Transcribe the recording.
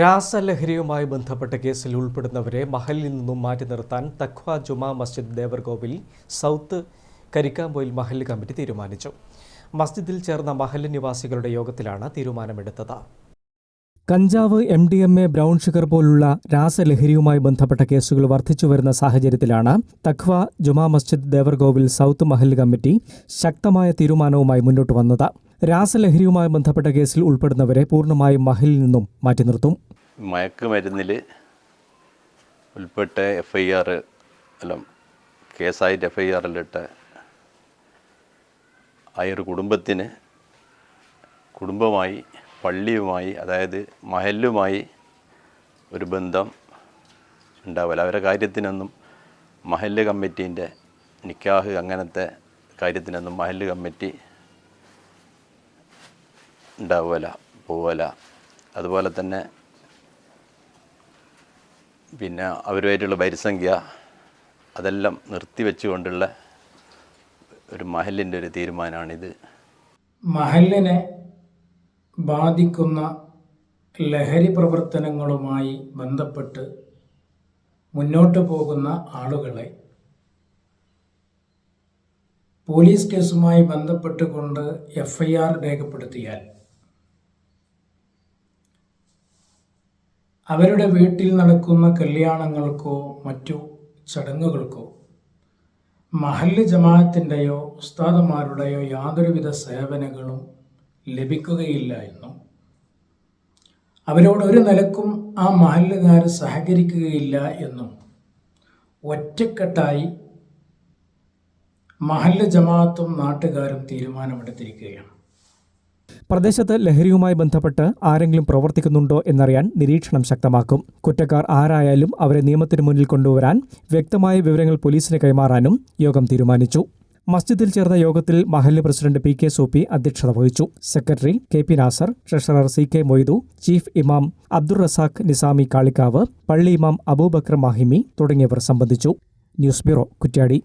രാസലഹരിയുമായി ബന്ധപ്പെട്ട കേസിൽ ഉൾപ്പെടുന്നവരെ മഹലിൽ നിന്നും മാറ്റി നിർത്താൻ തഖ്വ ജുമാ മസ്ജിദ് ദേവർകോവിൽ സൗത്ത് കരിക്കാമ്പൊയിൽ മഹൽ കമ്മിറ്റി തീരുമാനിച്ചു. മസ്ജിദിൽ ചേർന്ന മഹൽ നിവാസികളുടെ യോഗത്തിലാണ് തീരുമാനമെടുത്തത്. കഞ്ചാവ് M D M A brown sugar പോലുള്ള രാസലഹരിയുമായി ബന്ധപ്പെട്ട കേസുകൾ വർദ്ധിച്ചുവരുന്ന സാഹചര്യത്തിലാണ് തഖ്വ ജുമാ മസ്ജിദ് ദേവർഗോവിൽ സൗത്ത് മഹൽ കമ്മിറ്റി ശക്തമായ തീരുമാനവുമായി മുന്നോട്ട് വന്നത്. രാസലഹരിയുമായി ബന്ധപ്പെട്ട കേസിൽ ഉൾപ്പെടുന്നവരെ പൂർണമായും മഹലിൽ നിന്നും മാറ്റി നിർത്തും. മയക്കുമരുന്നിൽ ഉൾപ്പെട്ട എഫ് ഐ ആർ അല്ല കേസായിട്ട് എഫ് ഐ ആറിലിട്ട് ആ ഒരു കുടുംബത്തിന് കുടുംബമായി പള്ളിയുമായി അതായത് മഹലുമായി ഒരു ബന്ധം ഉണ്ടാവില്ല അവരുടെ കാര്യത്തിനൊന്നും മഹല്ല് കമ്മിറ്റീന്റെ നിക്കാഹ് അങ്ങനത്തെ കാര്യത്തിനൊന്നും മഹല്ല് കമ്മിറ്റി ഉണ്ടാവില്ല പോവില്ല അതുപോലെ തന്നെ പിന്നെ അവരുമായിട്ടുള്ള പരിസംഖ്യ അതെല്ലാം നിർത്തിവെച്ചുകൊണ്ടുള്ള ഒരു മഹലിന്റെ ഒരു തീരുമാനമാണിത്. മഹലിനെ ബാധിക്കുന്ന ലഹരി പ്രവർത്തനങ്ങളുമായി ബന്ധപ്പെട്ട് മുന്നോട്ട് പോകുന്ന ആളുകളെ പോലീസ് കേസുമായി ബന്ധപ്പെട്ടുകൊണ്ട് എഫ് ഐ ആർ രേഖപ്പെടുത്തിയാൽ അവരുടെ വീട്ടിൽ നടക്കുന്ന കല്യാണങ്ങൾക്കോ മറ്റു ചടങ്ങുകൾക്കോ മഹല്ല് ജമാഅത്തിന്റെയോ ഉസ്താദന്മാരുടെയോ യാതൊരുവിധ സേവനങ്ങളും ലഭിക്കുകയില്ല എന്നും അവരോട് ഒരു നിലക്കും ആ മഹല്ലുകാർ സഹകരിക്കുകയില്ല എന്നും ഒറ്റക്കെട്ടായി മഹല്ല് ജമാഅത്തും നാട്ടുകാരും തീരുമാനമെടുത്തിരിക്കുകയാണ്. പ്രദേശത്ത് ലഹരിയുമായി ബന്ധപ്പെട്ട് ആരെങ്കിലും പ്രവർത്തിക്കുന്നുണ്ടോ എന്നറിയാൻ നിരീക്ഷണം ശക്തമാക്കും. കുറ്റക്കാർ ആരായാലും അവരെ നിയമത്തിന് മുന്നിൽ കൊണ്ടുവരാൻ വ്യക്തമായ വിവരങ്ങൾ പോലീസിന് കൈമാറാനും യോഗം തീരുമാനിച്ചു. മസ്ജിദിൽ ചേർന്ന യോഗത്തിൽ മഹല്ല് പ്രസിഡന്റ് പി കെ സോപി അധ്യക്ഷത വഹിച്ചു. Secretary K P Nasar treasurer C K Moidu chief ഇമാം അബ്ദുൾ റസാഖ് നിസാമി കാളിക്കാവ് പള്ളി ഇമാം അബൂബക്കർ മാഹിമി തുടങ്ങിയവർ സംബന്ധിച്ചു. News bureau Kuttiadi.